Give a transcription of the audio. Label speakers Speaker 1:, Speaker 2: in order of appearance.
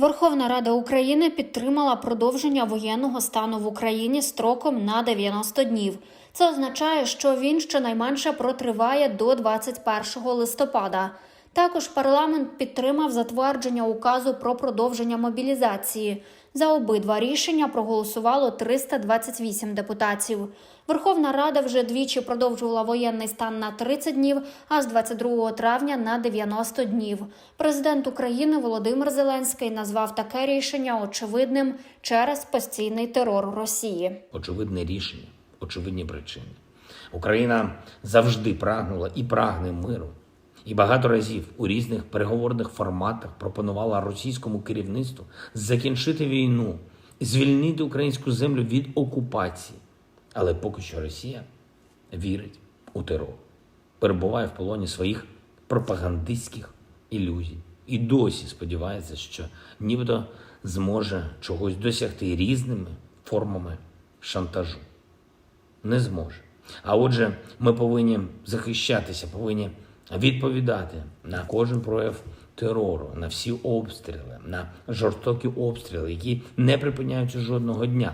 Speaker 1: Верховна Рада України підтримала продовження воєнного стану в Україні строком на 90 днів. Це означає, що він щонайменше протриває до 21 листопада. Також парламент підтримав затвердження указу про продовження мобілізації. За обидва рішення проголосувало 328 депутатів. Верховна Рада вже двічі продовжувала воєнний стан на 30 днів, а з 22 травня на 90 днів. Президент України Володимир Зеленський назвав таке рішення очевидним через постійний терор Росії.
Speaker 2: очевидне рішення, очевидні причини. Україна завжди прагнула і прагне миру. І багато разів у різних переговорних форматах пропонувала російському керівництву закінчити війну, звільнити українську землю від окупації. Але поки що Росія вірить у терор, перебуває в полоні своїх пропагандистських ілюзій і досі сподівається, що нібито зможе чогось досягти різними формами шантажу не зможе. А отже, ми повинні захищатися, повинні відповідати на кожен прояв терору, на всі обстріли, на жорстокі обстріли, які не припиняються жодного дня.